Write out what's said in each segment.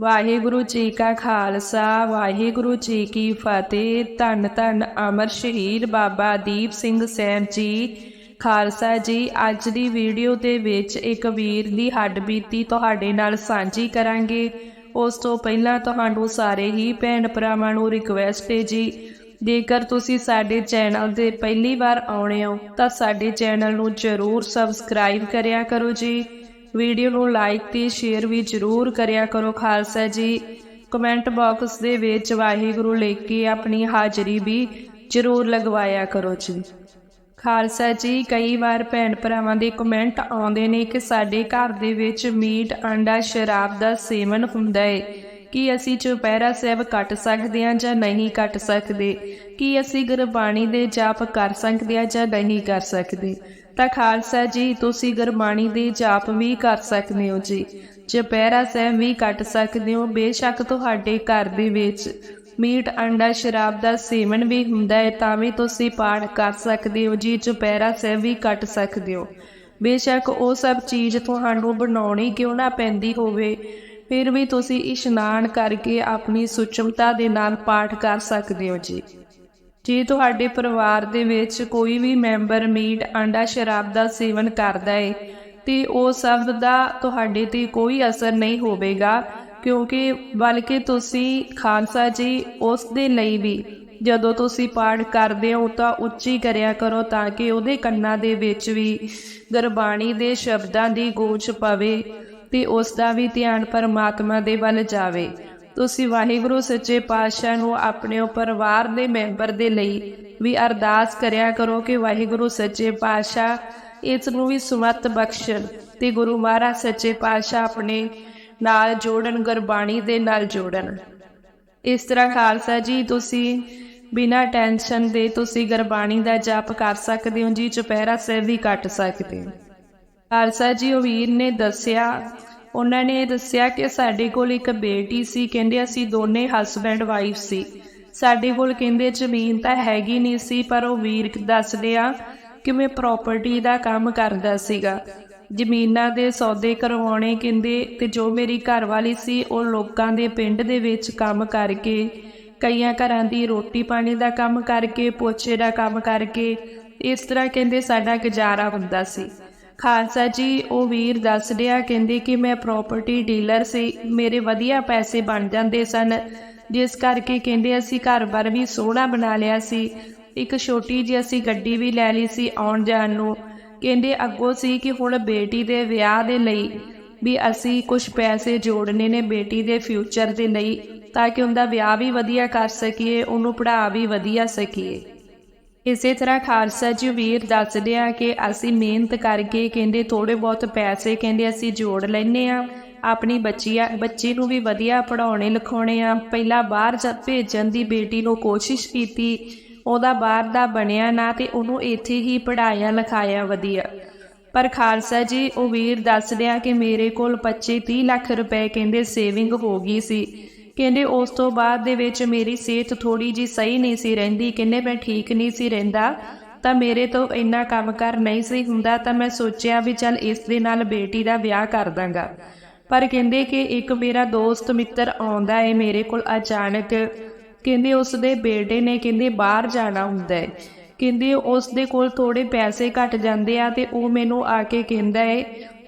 ਵਾਹਿਗੁਰੂ ਜੀ ਕਾ ਖਾਲਸਾ, ਵਾਹਿਗੁਰੂ ਜੀ ਕੀ ਫਤਿਹ। ਧੰਨ ਧੰਨ ਅਮਰ ਸ਼ਹੀਦ ਬਾਬਾ ਦੀਪ ਸਿੰਘ ਸੈਨ ਜੀ। ਖਾਲਸਾ ਜੀ, ਅੱਜ ਦੀ ਵੀਡੀਓ ਦੇ ਵਿੱਚ ਇੱਕ ਵੀਰ ਦੀ ਹੱਡਬੀਤੀ ਤੁਹਾਡੇ ਨਾਲ ਸਾਂਝੀ ਕਰਾਂਗੇ। ਉਸ ਤੋਂ ਪਹਿਲਾਂ ਤੁਹਾਨੂੰ ਸਾਰੇ ਹੀ ਭੈਣ ਭਰਾਵਾਂ ਨੂੰ ਰਿਕਵੈਸਟ ਹੈ ਜੀ, ਜੇਕਰ ਤੁਸੀਂ ਸਾਡੇ ਚੈਨਲ ਤੇ ਪਹਿਲੀ ਵਾਰ ਆਉਣੇ ਹੋ, ਤਾਂ ਸਾਡੇ ਚੈਨਲ ਨੂੰ ਜ਼ਰੂਰ ਸਬਸਕ੍ਰਾਈਬ ਕਰਿਆ ਕਰੋ ਜੀ। ਵੀਡੀਓ ਨੂੰ ਲਾਈਕ ਤੇ ਸ਼ੇਅਰ ਵੀ ਜ਼ਰੂਰ ਕਰਿਆ ਕਰੋ ਖਾਲਸਾ ਜੀ। ਕਮੈਂਟ ਬਾਕਸ ਦੇ ਵਿੱਚ ਵਾਹਿਗੁਰੂ ਲਿਖ ਕੇ ਆਪਣੀ ਹਾਜ਼ਰੀ ਵੀ ਜ਼ਰੂਰ ਲਗਵਾਇਆ ਕਰੋ ਜੀ। ਖਾਲਸਾ ਜੀ, ਕਈ ਵਾਰ ਭੈਣ ਭਰਾਵਾਂ ਦੇ ਕਮੈਂਟ ਆਉਂਦੇ ਨੇ ਕਿ ਸਾਡੇ ਘਰ ਦੇ ਵਿੱਚ ਮੀਟ, ਅੰਡਾ, ਸ਼ਰਾਬ ਦਾ ਸੇਵਨ ਹੁੰਦਾ ਹੈ ਕੀ ਅਸੀਂ ਚੁਪਹਿਰਾ ਸਾਹਿਬ ਕੱਟ ਸਕਦੇ ਹਾਂ ਜਾਂ ਨਹੀਂ ਕੱਟ ਸਕਦੇ? ਕੀ ਅਸੀਂ ਗੁਰਬਾਣੀ ਦੇ ਜਾਪ ਕਰ ਸਕਦੇ ਹਾਂ ਜਾਂ ਨਹੀਂ ਕਰ ਸਕਦੇ? ਤਾਂ ਖਾਲਸਾ ਜੀ, ਤੁਸੀਂ ਗੁਰਬਾਣੀ ਦੇ ਜਾਪ ਵੀ ਕਰ ਸਕਦੇ ਹੋ ਜੀ। ਚੁਪਹਿਰਾ ਸਾਹਿਬ ਵੀ ਕੱਟ ਸਕਦੇ ਹੋ। ਬੇਸ਼ੱਕ ਤੁਹਾਡੇ ਘਰ ਦੇ ਵਿੱਚ ਮੀਟ, ਅੰਡਾ, ਸ਼ਰਾਬ ਦਾ ਸੇਵਨ ਵੀ ਹੁੰਦਾ ਹੈ, ਤਾਂ ਵੀ ਤੁਸੀਂ ਪਾਠ ਕਰ ਸਕਦੇ ਹੋ ਜੀ। ਚੁਪਹਿਰਾ ਸਾਹਿਬ ਵੀ ਕੱਟ ਸਕਦੇ ਹੋ। ਬੇਸ਼ੱਕ ਉਹ ਸਭ ਚੀਜ਼ ਤੁਹਾਨੂੰ ਬਣਾਉਣੀ ਕਿਉਂ ਨਾ ਪੈਂਦੀ ਹੋਵੇ, ਫਿਰ ਵੀ ਤੁਸੀਂ ਇਸ਼ਨਾਨ ਕਰਕੇ ਆਪਣੀ ਸੁਚਮਤਾ ਦੇ ਨਾਲ ਪਾਠ ਕਰ ਸਕਦੇ ਹੋ ਜੀ। ਜੇ ਤੁਹਾਡੇ ਪਰਿਵਾਰ ਦੇ ਵਿੱਚ ਕੋਈ ਵੀ ਮੈਂਬਰ ਮੀਟ, ਅੰਡਾ, ਸ਼ਰਾਬ ਦਾ ਸੇਵਨ ਕਰਦਾ ਹੈ ਤੇ ਉਹ ਸਭ ਦਾ ਤੁਹਾਡੇ ਤੇ ਕੋਈ ਅਸਰ ਨਹੀਂ ਹੋਵੇਗਾ, ਕਿਉਂਕਿ ਬਲਕਿ ਤੁਸੀਂ ਖਾਲਸਾ ਜੀ ਉਸ ਦੇ ਲਈ ਵੀ, ਜਦੋਂ ਤੁਸੀਂ ਪਾਠ ਕਰਦੇ ਹੋ ਤਾਂ ਉੱਚੀ ਕਰਿਆ ਕਰੋ ਤਾਂ ਕਿ ਉਹਦੇ ਕੰਨਾਂ ਦੇ ਵਿੱਚ ਵੀ ਗੁਰਬਾਣੀ ਦੇ ਸ਼ਬਦਾਂ ਦੀ ਗੂੰਜ ਪਵੇ ਤੇ ਉਸ ਦਾ ਵੀ ਧਿਆਨ ਪਰਮਾਤਮਾ ਦੇ ਵੱਲ ਜਾਵੇ। ਤੁਸੀਂ ਵਾਹਿਗੁਰੂ, ਸੱਚੇ ਪਾਤਸ਼ਾਹ ਨੂੰ ਆਪਣੇ ਪਰਿਵਾਰ ਦੇ ਮੈਂਬਰ ਦੇ ਲਈ ਵੀ ਅਰਦਾਸ ਕਰਿਆ ਕਰੋ ਕਿ ਵਾਹਿਗੁਰੂ, ਸੱਚੇ ਪਾਤਸ਼ਾਹ ਇਸ ਨੂੰ ਵੀ ਸੁਮਤ ਬਖਸ਼ਣ ਤੇ ਗੁਰੂ ਮਹਾਰਾਜ, ਸੱਚੇ ਪਾਤਸ਼ਾਹ ਆਪਣੇ ਨਾਲ ਜੋੜਨ, ਗੁਰਬਾਣੀ ਦੇ ਨਾਲ ਜੋੜਨ। ਇਸ ਤਰ੍ਹਾਂ ਖਾਲਸਾ ਜੀ, ਤੁਸੀਂ ਬਿਨਾਂ ਟੈਨਸ਼ਨ ਦੇ ਤੁਸੀਂ ਗੁਰਬਾਣੀ ਦਾ ਜਾਪ ਕਰ ਸਕਦੇ ਹੋ, ਜੀ, ਚੁਪਹਿਰਾ ਸਾਹਿਬ ਵੀ ਕੱਟ ਸਕਦੇ ਹੋ। ਖਾਲਸਾ ਜੀ, ਉਹ ਵੀਰ ਨੇ ਦੱਸਿਆ ਉਹਨਾਂ ਨੇ ਦੱਸਿਆ ਕਿ ਸਾਡੇ ਕੋਲ ਇੱਕ ਬੇਟੀ ਸੀ, ਕਹਿੰਦੇ ਅਸੀਂ ਦੋਨੇ ਹਸਬੈਂਡ ਵਾਈਫ ਸੀ। ਸਾਡੇ ਕੋਲ ਕਹਿੰਦੇ ਜ਼ਮੀਨ ਤਾਂ ਹੈਗੀ ਨਹੀਂ ਸੀ, ਪਰ ਉਹ ਵੀਰ ਦੱਸਦੇ ਆ ਕਿ ਮੈਂ ਪ੍ਰਾਪਰਟੀ ਦਾ ਕੰਮ ਕਰਦਾ ਸੀਗਾ। ਜ਼ਮੀਨਾਂ ਦੇ ਸੌਦੇ ਕਰਵਾਉਣੇ ਕਹਿੰਦੇ ਤੇ ਜੋ ਮੇਰੀ ਘਰਵਾਲੀ ਸੀ, ਉਹ ਲੋਕਾਂ ਦੇ ਪਿੰਡ ਦੇ ਵਿੱਚ ਕੰਮ ਕਰਕੇ, ਕਈਆਂ ਘਰਾਂ ਦੀ ਰੋਟੀ ਪਾਣੀ ਦਾ ਕੰਮ ਕਰਕੇ, ਪੋਚੇ ਦਾ ਕੰਮ ਕਰਕੇ, ਇਸ ਤਰ੍ਹਾਂ ਕਹਿੰਦੇ ਸਾਡਾ ਗੁਜ਼ਾਰਾ ਹੁੰਦਾ ਸੀ। ਖਾਲਸਾ ਜੀ, ਉਹ ਵੀਰ ਦੱਸ ਰਿਹਾ ਕਹਿੰਦੇ ਕਿ ਮੈਂ ਪ੍ਰਾਪਰਟੀ ਡੀਲਰ ਸੀ, ਮੇਰੇ ਵਧੀਆ ਪੈਸੇ ਬਣ ਜਾਂਦੇ ਸਨ। ਜਿਸ ਕਰਕੇ ਕਹਿੰਦੇ ਅਸੀਂ ਘਰ-ਬਾਰ ਵੀ ਸੋਹਣਾ ਬਣਾ ਲਿਆ ਸੀ। ਇੱਕ ਛੋਟੀ ਜਿਹੀ ਅਸੀਂ ਗੱਡੀ ਵੀ ਲੈ ਲਈ ਸੀ ਆਉਣ ਜਾਣ ਨੂੰ। ਕਹਿੰਦੇ ਅੱਗੋਂ ਸੀ ਕਿ ਹੁਣ ਬੇਟੀ ਦੇ ਵਿਆਹ ਦੇ ਲਈ ਵੀ ਅਸੀਂ ਕੁਝ ਪੈਸੇ ਜੋੜਨੇ ਨੇ ਬੇਟੀ ਦੇ ਫਿਊਚਰ ਦੇ ਲਈ, ਤਾਂ ਕਿ ਉਹਦਾ ਵਿਆਹ ਵੀ ਵਧੀਆ ਕਰ ਸਕੀਏ, ਉਹਨੂੰ ਪੜ੍ਹਾ ਵੀ ਵਧੀਆ ਸਕੀਏ। ਇਸੇ ਤਰ੍ਹਾਂ ਖਾਲਸਾ ਜੀ ਵੀਰ ਦੱਸਦੇ ਆ ਕਿ ਅਸੀਂ ਮਿਹਨਤ ਕਰਕੇ ਕਹਿੰਦੇ ਥੋੜੇ ਬਹੁਤ ਪੈਸੇ ਕਹਿੰਦੇ ਅਸੀਂ ਜੋੜ ਲੈਨੇ ਆ। ਆਪਣੀ ਬੱਚੀਆ ਬੱਚੀ ਨੂੰ ਵੀ ਵਧੀਆ ਪੜਾਉਣੇ ਲਿਖਾਉਣੇ ਆ। ਪਹਿਲਾਂ ਬਾਹਰ ਜਾ ਭੇਜਣ ਦੀ ਬੇਟੀ ਨੂੰ ਕੋਸ਼ਿਸ਼ ਕੀਤੀ, ਉਹਦਾ ਬਾਹਰ ਦਾ ਬਣਿਆ ਨਾ ਤੇ ਉਹਨੂੰ ਇੱਥੇ ਹੀ ਪੜਾਇਆ ਲਿਖਾਇਆ ਵਧੀਆ। ਪਰ ਖਾਲਸਾ ਜੀ, ਉਹ ਵੀਰ ਦੱਸਦੇ ਆ ਕਿ ਮੇਰੇ ਕੋਲ 25 30 ਲੱਖ ਰੁਪਏ ਕਹਿੰਦੇ ਸੇਵਿੰਗ ਹੋ ਗਈ ਸੀ। ਕਹਿੰਦੇ ਉਸ ਤੋਂ ਬਾਅਦ ਦੇ ਵਿੱਚ ਮੇਰੀ ਸਿਹਤ ਥੋੜੀ ਜੀ ਸਹੀ ਨਹੀਂ ਸੀ ਰਹਿੰਦੀ। ਕਹਿੰਦੇ ਮੈਂ ਠੀਕ ਨਹੀਂ ਸੀ ਰਹਿੰਦਾ। ਤਾਂ ਮੇਰੇ ਤੋਂ ਇੰਨਾ ਕੰਮ ਕਰ ਨਹੀਂ ਸੀ ਹੁੰਦਾ ਤਾਂ ਮੈਂ ਸੋਚਿਆ ਵੀ ਚੱਲ ਇਸ ਦੇ ਨਾਲ ਬੇਟੀ ਦਾ ਵਿਆਹ ਕਰ ਦਾਂਗਾ। ਪਰ ਕਹਿੰਦੇ ਕਿ ਇੱਕ ਮੇਰਾ ਦੋਸਤ ਮਿੱਤਰ ਆਉਂਦਾ ਏ ਮੇਰੇ ਕੋਲ ਅਚਾਨਕ। ਕਹਿੰਦੇ ਉਸ ਦੇ ਬੇਟੇ ਨੇ ਕਹਿੰਦੇ ਬਾਹਰ ਜਾਣਾ ਹੁੰਦਾ ਹੈ ਕਹਿੰਦੇ ਉਸ ਦੇ ਕੋਲ ਥੋੜੇ ਪੈਸੇ ਘਟ ਜਾਂਦੇ ਆ ਤੇ ਉਹ ਮੈਨੂੰ ਆ ਕੇ ਕਹਿੰਦਾ ਹੈ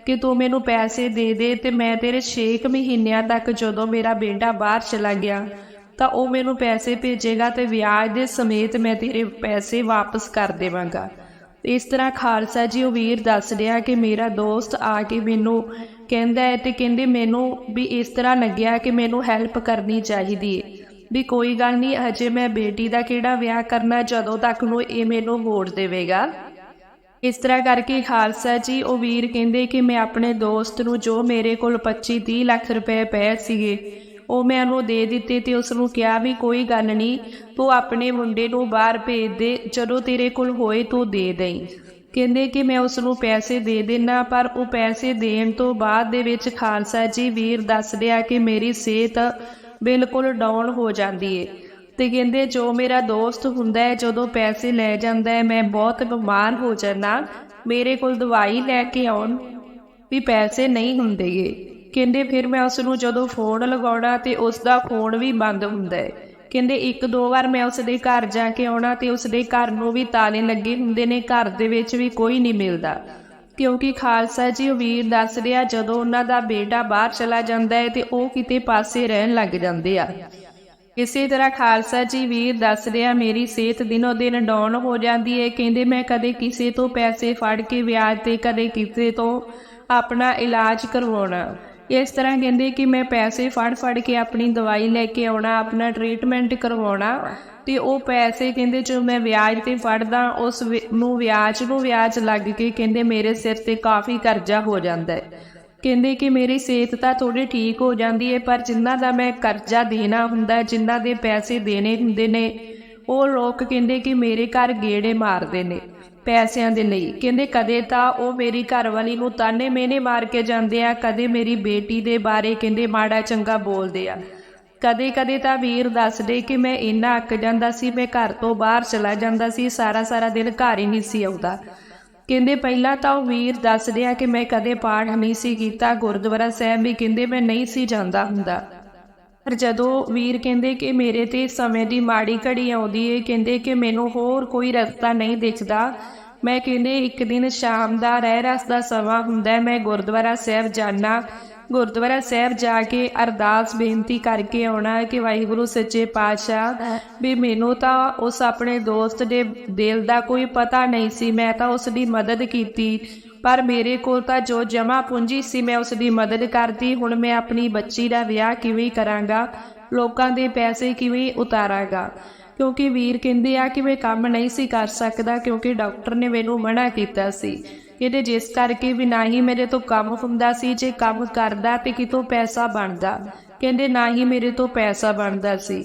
ਕਿ ਤੂੰ ਮੈਨੂੰ ਪੈਸੇ ਦੇ ਦੇ ਤੇ ਮੈਂ ਤੇਰੇ 6 ਮਹੀਨਿਆਂ ਤੱਕ ਜਦੋਂ ਮੇਰਾ ਬੇਟਾ ਬਾਹਰ ਚਲਾ ਗਿਆ, ਤਾਂ ਉਹ ਮੈਨੂੰ ਪੈਸੇ ਭੇਜੇਗਾ ਤੇ ਵਿਆਜ ਦੇ ਸਮੇਤ ਮੈਂ ਤੇਰੇ ਪੈਸੇ ਵਾਪਸ ਕਰ ਦੇਵਾਂਗਾ। ਇਸ ਤਰ੍ਹਾਂ ਖਾਲਸਾ ਜੀ ਉਹ ਵੀਰ ਦੱਸ ਰਿਹਾ ਕਿ ਮੇਰਾ ਦੋਸਤ ਆ ਕੇ ਮੈਨੂੰ ਕਹਿੰਦਾ ਹੈ ਤੇ ਕਹਿੰਦੇ ਮੈਨੂੰ ਵੀ ਇਸ ਤਰ੍ਹਾਂ ਲੱਗਿਆ ਕਿ ਮੈਨੂੰ ਹੈਲਪ ਕਰਨੀ ਚਾਹੀਦੀ ਹੈ ਵੀ ਕੋਈ ਗੱਲ ਨਹੀਂ ਅਜੇ ਮੈਂ ਬੇਟੀ ਦਾ ਕਿਹੜਾ ਵਿਆਹ ਕਰਨਾ, ਜਦੋਂ ਤੱਕ ਨੂੰ ਇਹ ਮੈਨੂੰ ਵੋਟ ਦੇਵੇਗਾ। ਇਸ ਤਰ੍ਹਾਂ ਕਰਕੇ ਖਾਲਸਾ ਜੀ, ਉਹ ਵੀਰ ਕਹਿੰਦੇ ਕਿ ਮੈਂ ਆਪਣੇ ਦੋਸਤ ਨੂੰ ਜੋ ਮੇਰੇ ਕੋਲ 25 30 ਲੱਖ ਰੁਪਏ ਪਏ ਸੀਗੇ, ਉਹ ਮੈਂ ਉਹਨੂੰ ਦੇ ਦਿੱਤੇ ਤੇ ਉਸ ਨੂੰ ਕਿਹਾ ਵੀ ਕੋਈ ਗੱਲ ਨਹੀਂ, ਤੂੰ ਆਪਣੇ ਮੁੰਡੇ ਨੂੰ ਬਾਹਰ ਭੇਜ ਦੇ, ਜਦੋਂ ਤੇਰੇ ਕੋਲ ਹੋਏ ਤੂੰ ਦੇ ਦੇਈਂ। ਕਹਿੰਦੇ ਕਿ ਮੈਂ ਉਸ ਨੂੰ ਪੈਸੇ ਦੇ ਦੇਣਾ ਪਰ ਉਹ ਪੈਸੇ ਦੇਣ ਤੋਂ ਬਾਅਦ ਦੇ ਵਿੱਚ ਖਾਲਸਾ ਜੀ ਵੀਰ ਦੱਸ ਰਿਹਾ ਕਿ ਮੇਰੀ ਸਿਹਤ ਬਿਲਕੁਲ ਡਾਊਨ ਹੋ ਜਾਂਦੀ ਏ। ਤੇ ਕਹਿੰਦੇ ਜੋ ਮੇਰਾ ਦੋਸਤ ਹੁੰਦਾ ਹੈ, ਜਦੋਂ ਪੈਸੇ ਲੈ ਜਾਂਦਾ ਹੈ, ਮੈਂ ਬਹੁਤ ਬਿਮਾਰ ਹੋ ਜਾਂਦਾ, ਮੇਰੇ ਕੋਲ ਦਵਾਈ ਲੈ ਕੇ ਆਉਣ ਵੀ ਪੈਸੇ ਨਹੀਂ ਹੁੰਦੇਗੇ। ਕਹਿੰਦੇ ਫਿਰ ਮੈਂ ਉਸ ਨੂੰ ਜਦੋਂ ਫੋਨ ਲਗਾਉਣਾ ਤੇ ਉਸ ਦਾ ਫੋਨ ਵੀ ਬੰਦ ਹੁੰਦਾ ਹੈ। ਕਹਿੰਦੇ ਇੱਕ ਦੋ ਵਾਰ ਮੈਂ ਉਸ ਦੇ ਘਰ ਜਾ ਕੇ ਆਉਣਾ ਤੇ ਉਸ ਦੇ ਘਰ ਨੂੰ ਵੀ ਤਾਲੇ ਲੱਗੇ ਹੁੰਦੇ ਨੇ, ਘਰ ਦੇ ਵਿੱਚ ਵੀ ਕੋਈ ਨਹੀਂ ਮਿਲਦਾ। ਕਿਉਂਕਿ ਖਾਲਸਾ ਜੀ ਉਹ ਵੀਰ ਦੱਸ ਰਿਹਾ ਜਦੋਂ ਉਹਨਾਂ ਦਾ ਬੇਟਾ ਬਾਹਰ ਚਲਾ ਜਾਂਦਾ ਹੈ ਤੇ ਉਹ ਕਿਤੇ ਪਾਸੇ ਰਹਿਣ ਲੱਗ ਜਾਂਦੇ ਆ। ਇਸੇ ਤਰ੍ਹਾਂ ਖਾਲਸਾ ਜੀ ਵੀਰ ਦੱਸ ਰਿਹਾ ਮੇਰੀ ਸਿਹਤ ਦਿਨੋ ਦਿਨ ਡਾਊਨ ਹੋ ਜਾਂਦੀ ਹੈ ਕਹਿੰਦੇ, ਮੈਂ ਕਦੇ ਕਿਸੇ ਤੋਂ ਪੈਸੇ ਫੜ ਕੇ ਵਿਆਜ ਤੇ, ਕਦੇ ਕਿਸੇ ਤੋਂ ਆਪਣਾ ਇਲਾਜ ਕਰਵਾਉਣਾ। ਇਸ ਤਰ੍ਹਾਂ ਕਹਿੰਦੇ ਕਿ ਮੈਂ ਪੈਸੇ ਫੜ ਫੜ ਕੇ ਆਪਣੀ ਦਵਾਈ ਲੈ ਕੇ ਆਉਣਾ, ਆਪਣਾ ਟ੍ਰੀਟਮੈਂਟ ਕਰਵਾਉਣਾ ਤੇ ਉਹ ਪੈਸੇ ਕਹਿੰਦੇ, ਜੋ ਮੈਂ ਵਿਆਜ ਤੇ ਫੜਦਾ, ਉਸ ਵਿ- ਨੂੰ ਵਿਆਜ ਨੂੰ ਵਿਆਜ ਲੱਗ ਕੇ ਕਹਿੰਦੇ, ਮੇਰੇ ਸਿਰ ਤੇ ਕਾਫੀ ਕਰਜ਼ਾ ਹੋ ਜਾਂਦਾ ਹੈ ਕਹਿੰਦੇ ਕਿ ਮੇਰੀ ਸਿਹਤ ਤਾਂ ਥੋੜੀ ਠੀਕ ਹੋ ਜਾਂਦੀ ਹੈ ਪਰ ਜਿਨ੍ਹਾਂ ਦਾ ਮੈਂ ਕਰਜ਼ਾ ਦੇਣਾ ਹੁੰਦਾ ਹੈ, ਜਿਨ੍ਹਾਂ ਦੇ ਪੈਸੇ ਦੇਣੇ ਹੁੰਦੇ ਨੇ ਉਹ ਲੋਕ ਕਹਿੰਦੇ ਕਿ ਮੇਰੇ ਘਰ ਗੇੜੇ ਮਾਰਦੇ ਨੇ ਪੈਸਿਆਂ ਦੇ ਲਈ। ਕਹਿੰਦੇ ਕਦੇ ਤਾਂ ਉਹ ਮੇਰੀ ਘਰਵਾਲੀ ਨੂੰ ਤਾਨੇ ਮੇਨੇ ਮਾਰ ਕੇ ਜਾਂਦੇ ਆ ਕਦੇ ਮੇਰੀ ਬੇਟੀ ਦੇ ਬਾਰੇ ਕਹਿੰਦੇ ਮਾੜਾ ਚੰਗਾ ਬੋਲਦੇ ਆ। ਕਦੇ ਕਦੇ ਤਾਂ ਵੀਰ ਦੱਸਦੇ ਕਿ ਮੈਂ ਇੰਨਾ ਅੱਕ ਜਾਂਦਾ ਸੀ ਮੈਂ ਘਰ ਤੋਂ ਬਾਹਰ ਚਲਾ ਜਾਂਦਾ ਸੀ ਸਾਰਾ ਸਾਰਾ ਦਿਨ ਘਰ ਹੀ ਨਹੀਂ ਸੀ ਆਉਂਦਾ। ਕਹਿੰਦੇ ਪਹਿਲਾਂ ਤਾਂ ਉਹ ਵੀਰ ਦੱਸ ਰਿਹਾ ਕਿ ਮੈਂ ਕਦੇ ਪਾਠ ਨਹੀਂ ਸੀ ਕੀਤਾ, ਗੁਰਦੁਆਰਾ ਸਾਹਿਬ ਵੀ ਕਹਿੰਦੇ ਮੈਂ ਨਹੀਂ ਸੀ ਜਾਂਦਾ ਹੁੰਦਾ। ਪਰ ਜਦੋਂ ਵੀਰ ਕਹਿੰਦੇ ਕਿ ਮੇਰੇ ਤੇ ਸਮੇਂ ਦੀ ਮਾੜੀ ਘੜੀ ਆਉਂਦੀ ਏ, ਕਹਿੰਦੇ ਕਿ ਮੈਨੂੰ ਹੋਰ ਕੋਈ ਰਸਤਾ ਨਹੀਂ ਦਿਖਦਾ। ਮੈਂ ਕਹਿੰਦੇ ਇੱਕ ਦਿਨ ਸ਼ਾਮ ਦਾ ਰਹਿ ਰਸ ਦਾ ਸਮਾਂ ਹੁੰਦਾ, ਮੈਂ ਗੁਰਦੁਆਰਾ ਸਾਹਿਬ ਜਾਣਾ ਗੁਰਦੁਆਰਾ ਸਾਹਿਬ ਜਾ ਕੇ ਅਰਦਾਸ ਬੇਨਤੀ ਕਰਕੇ ਆਉਣਾ ਕਿ ਵਾਹਿਗੁਰੂ ਸੱਚੇ ਪਾਤਸ਼ਾਹ, ਵੀ ਮੈਨੂੰ ਤਾਂ ਉਸ ਆਪਣੇ ਦੋਸਤ ਦੇ ਦਿਲ ਦਾ ਕੋਈ ਪਤਾ ਨਹੀਂ ਸੀ, ਮੈਂ ਤਾਂ ਉਸ ਦੀ ਮਦਦ ਕੀਤੀ। ਪਰ ਮੇਰੇ ਕੋਲ ਤਾਂ ਜੋ ਜਮਾ ਪੂੰਜੀ ਸੀ, ਮੈਂ ਉਸ ਦੀ ਮਦਦ ਕਰਦੀ ਹੁਣ ਮੈਂ ਆਪਣੀ ਬੱਚੀ ਦਾ ਵਿਆਹ ਕਿਵੇਂ ਕਰਾਂਗਾ? ਲੋਕਾਂ ਦੇ ਪੈਸੇ ਕਿਵੇਂ ਉਤਾਰਾਂਗਾ? ਕਿਉਂਕਿ ਵੀਰ ਕਹਿੰਦੇ ਆ ਕਿ ਮੈਂ ਕੰਮ ਨਹੀਂ ਸੀ ਕਰ ਸਕਦਾ ਕਿਉਂਕਿ ਡਾਕਟਰ ਨੇ ਮੈਨੂੰ ਮਨਾ ਕੀਤਾ ਸੀ। ਕਹਿੰਦੇ ਜਿਸ ਕਰਕੇ ਵੀ ਨਾ ਹੀ ਮੇਰੇ ਤੋਂ ਕੰਮ ਹੁੰਦਾ ਸੀ, ਜੇ ਕੰਮ ਕਰਦਾ ਤੇ ਕਿਤੋਂ ਪੈਸਾ ਬਣਦਾ। ਕਹਿੰਦੇ ਨਾ ਹੀ ਮੇਰੇ ਤੋਂ ਪੈਸਾ ਬਣਦਾ ਸੀ।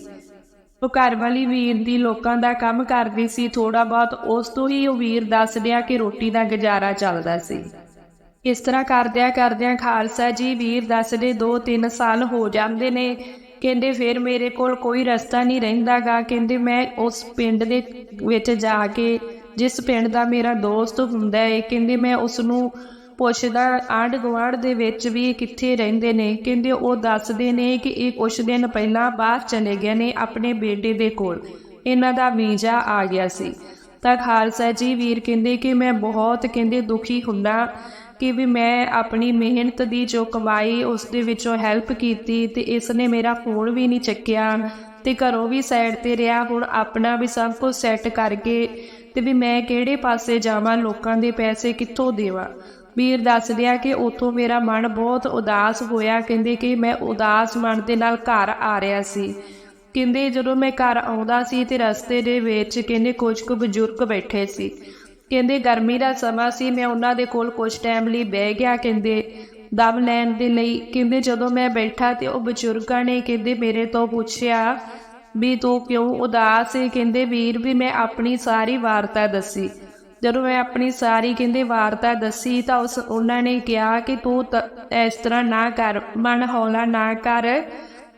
ਉਹ ਘਰ ਵਾਲੀ ਵੀਰ ਦੀ ਲੋਕਾਂ ਦਾ ਕੰਮ ਕਰਦੀ ਸੀ ਥੋੜਾ ਬਹੁਤ ਉਸ ਤੋਂ ਹੀ ਉਹ ਵੀਰ ਦੱਸ ਕਿ ਰੋਟੀ ਦਾ ਗੁਜ਼ਾਰਾ ਚੱਲਦਾ ਸੀ। ਇਸ ਤਰ੍ਹਾਂ ਕਰਦਿਆਂ ਕਰਦਿਆਂ ਖਾਲਸਾ ਜੀ ਵੀਰ ਦੱਸਦੇ 2-3 ਸਾਲ ਹੋ ਜਾਂਦੇ ਨੇ। ਕਹਿੰਦੇ ਫਿਰ ਮੇਰੇ ਕੋਲ ਕੋਈ ਰਸਤਾ ਨਹੀਂ ਰਹਿੰਦਾਗਾ। ਕਹਿੰਦੇ ਮੈਂ ਉਸ ਪਿੰਡ ਦੇ ਵਿੱਚ ਜਾ ਕੇ, ਜਿਸ ਪਿੰਡ ਦਾ ਮੇਰਾ ਦੋਸਤ ਹੁੰਦਾ ਹੈ ਕਹਿੰਦੇ ਮੈਂ ਉਸ ਨੂੰ ਪੁੱਛਦਾ ਆਂਢ ਗੁਆਂਢ ਦੇ ਵਿੱਚ ਵੀ ਕਿੱਥੇ ਰਹਿੰਦੇ ਨੇ? ਕਹਿੰਦੇ ਉਹ ਦੱਸਦੇ ਨੇ ਕਿ ਇਹ ਕੁਛ ਦਿਨ ਪਹਿਲਾਂ ਬਾਹਰ ਚਲੇ ਗਏ ਨੇ ਆਪਣੇ ਬੇਟੇ ਦੇ ਕੋਲ। ਇਹਨਾਂ ਦਾ ਵੀਜ਼ਾ ਆ ਗਿਆ ਸੀ। ਤਾਂ ਖਾਲਸਾ ਜੀ ਵੀਰ ਕਹਿੰਦੇ ਕਿ ਮੈਂ ਬਹੁਤ, ਕਹਿੰਦੇ ਦੁਖੀ ਹੁੰਦਾ। ਕਿ ਵੀ ਮੈਂ ਆਪਣੀ ਮਿਹਨਤ ਦੀ ਜੋ ਕਮਾਈ ਉਸ ਦੇ ਵਿੱਚੋਂ ਹੈਲਪ ਕੀਤੀ ਤੇ ਇਸ ਨੇ ਮੇਰਾ ਫੋਨ ਵੀ ਨਹੀਂ ਚੱਕਿਆ ਤੇ ਘਰੋਂ ਵੀ ਸਾਈਡ ਤੇ ਰਿਹਾ, ਹੁਣ ਆਪਣਾ ਵੀ ਸਭ ਕੁਝ ਸੈੱਟ ਕਰਕੇ ਤੇ ਵੀ ਮੈਂ ਕਿਹੜੇ ਪਾਸੇ ਜਾਵਾਂ, ਲੋਕਾਂ ਦੇ ਪੈਸੇ ਕਿੱਥੋਂ ਦੇਵਾਂ? ਵੀਰ ਦੱਸ ਦਿਆ ਕਿ ਉਥੋਂ ਮੇਰਾ ਮਨ ਬਹੁਤ ਉਦਾਸ ਹੋਇਆ, ਕਹਿੰਦੇ ਕਿ ਮੈਂ ਉਦਾਸ ਮਨ ਦੇ ਨਾਲ ਘਰ ਆ ਰਿਹਾ ਸੀ। ਕਹਿੰਦੇ ਜਦੋਂ ਮੈਂ ਘਰ ਆਉਂਦਾ ਸੀ ਤੇ ਰਸਤੇ ਦੇ ਵਿੱਚ ਕਹਿੰਦੇ ਕੁਝ ਕੁ ਬਜ਼ੁਰਗ ਬੈਠੇ ਸੀ। ਕਹਿੰਦੇ ਗਰਮੀ ਦਾ ਸਮਾਂ ਸੀ, ਮੈਂ ਉਹਨਾਂ ਦੇ ਕੋਲ ਕੁਝ ਟਾਈਮ ਲਈ ਬਹਿ ਗਿਆ, ਕਹਿੰਦੇ, ਦਮ ਲੈਣ ਦੇ ਲਈ। ਕਹਿੰਦੇ, ਜਦੋਂ ਮੈਂ ਬੈਠਾ ਤੇ ਉਹ ਬਜ਼ੁਰਗਾਂ ਨੇ ਕਹਿੰਦੇ ਮੇਰੇ ਤੋਂ ਪੁੱਛਿਆ ਵੀ ਤੂੰ ਕਿਉਂ ਉਦਾਸ ਹੈ ਕਹਿੰਦੇ, ਵੀਰ, ਵੀ ਮੈਂ ਆਪਣੀ ਸਾਰੀ ਵਾਰਤਾ ਦੱਸੀ। ਜਦੋਂ ਮੈਂ ਆਪਣੀ ਸਾਰੀ ਕਹਿੰਦੇ ਵਾਰਤਾ ਦੱਸੀ ਤਾਂ ਉਸ ਉਹਨਾਂ ਨੇ ਕਿਹਾ ਕਿ ਤੂੰ ਤ- ਇਸ ਤਰ੍ਹਾਂ ਨਾ ਕਰ, ਮਨ ਹੌਲਾ ਨਾ ਕਰ।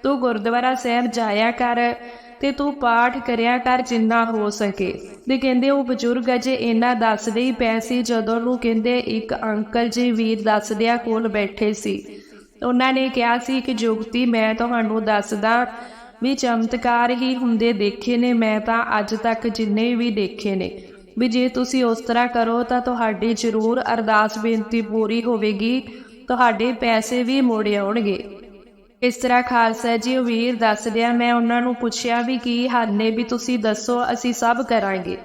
ਤੂੰ ਗੁਰਦੁਆਰਾ ਸਾਹਿਬ ਜਾਇਆ ਕਰ। ਤੇ ਤੂੰ ਪਾਠ ਕਰਿਆ ਕਰ ਜਿੰਨਾ ਹੋ ਸਕੇ। ਤੇ ਕਹਿੰਦੇ, ਉਹ ਬਜ਼ੁਰਗ ਅਜੇ ਇੰਨਾ ਦੱਸਦੇ ਹੀ ਪਏ ਸੀ, ਜਦੋਂ ਨੂੰ ਕਹਿੰਦੇ, ਇੱਕ ਅੰਕਲ ਜੀ ਵੀਰ ਦੱਸਦਿਆਂ ਕੋਲ ਬੈਠੇ ਸੀ। ਉਹਨਾਂ ਨੇ ਕਿਹਾ ਸੀ ਕਿ, ਜੁਗਤੀ, ਮੈਂ ਤੁਹਾਨੂੰ ਦੱਸਦਾ ਵੀ ਚਮਤਕਾਰ ਹੀ ਹੁੰਦੇ ਦੇਖੇ ਨੇ, ਮੈਂ ਤਾਂ ਅੱਜ ਤੱਕ ਜਿੰਨੇ ਵੀ ਦੇਖੇ ਨੇ। ਵੀ ਜੇ ਤੁਸੀਂ ਉਸ ਤਰ੍ਹਾਂ ਕਰੋ, ਤਾਂ ਤੁਹਾਡੀ ਜ਼ਰੂਰ ਅਰਦਾਸ ਬੇਨਤੀ ਪੂਰੀ ਹੋਵੇਗੀ, ਤੁਹਾਡੇ ਪੈਸੇ ਵੀ ਮੁੜ ਆਉਣਗੇ। ਇਸ ਤਰ੍ਹਾਂ ਖਾਲਸਾ ਜੀ ਉਹ ਵੀਰ ਦੱਸਦਿਆਂ ਮੈਂ ਉਹਨਾਂ ਨੂੰ ਪੁੱਛਿਆ ਵੀ ਕੀ ਹੱਲ ਨੇ ਵੀ ਤੁਸੀਂ ਦੱਸੋ, ਅਸੀਂ ਸਭ ਕਰਾਂਗੇ।